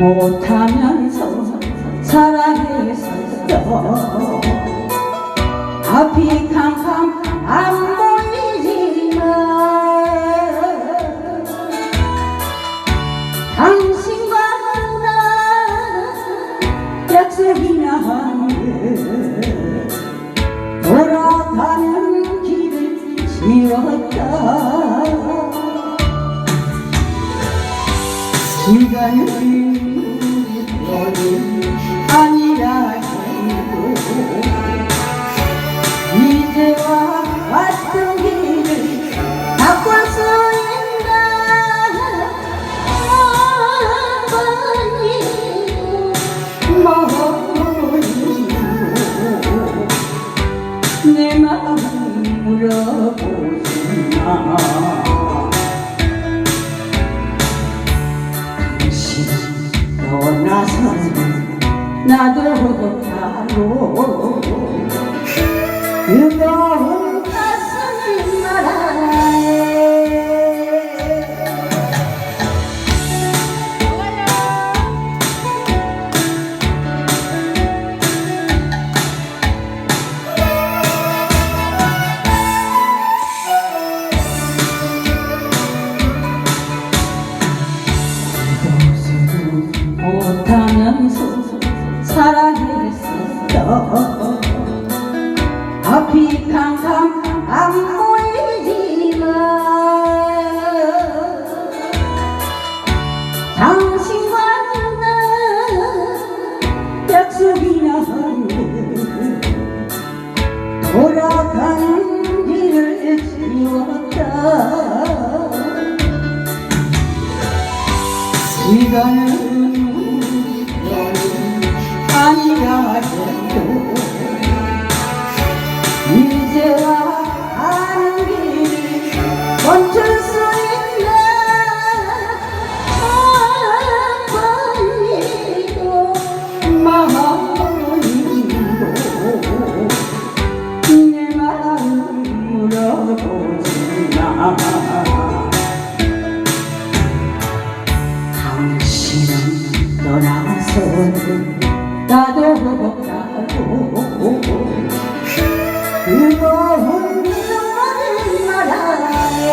못하면서 사랑했었어 앞이 캄캄 안 보이지만 당신과 나 약속이나 한게 돌아가는 길을 지웠다. 시간은 물어보지마. 당신 떠나서는 나도 따로 뜨거운 앞이 캄캄 안 보이지만 당신과 나 약속이나 돌아가는 길을 지웠다 시간은 아니라 쳐다보지마. 당신은 떠나서 나도 없다고. 그거 나라에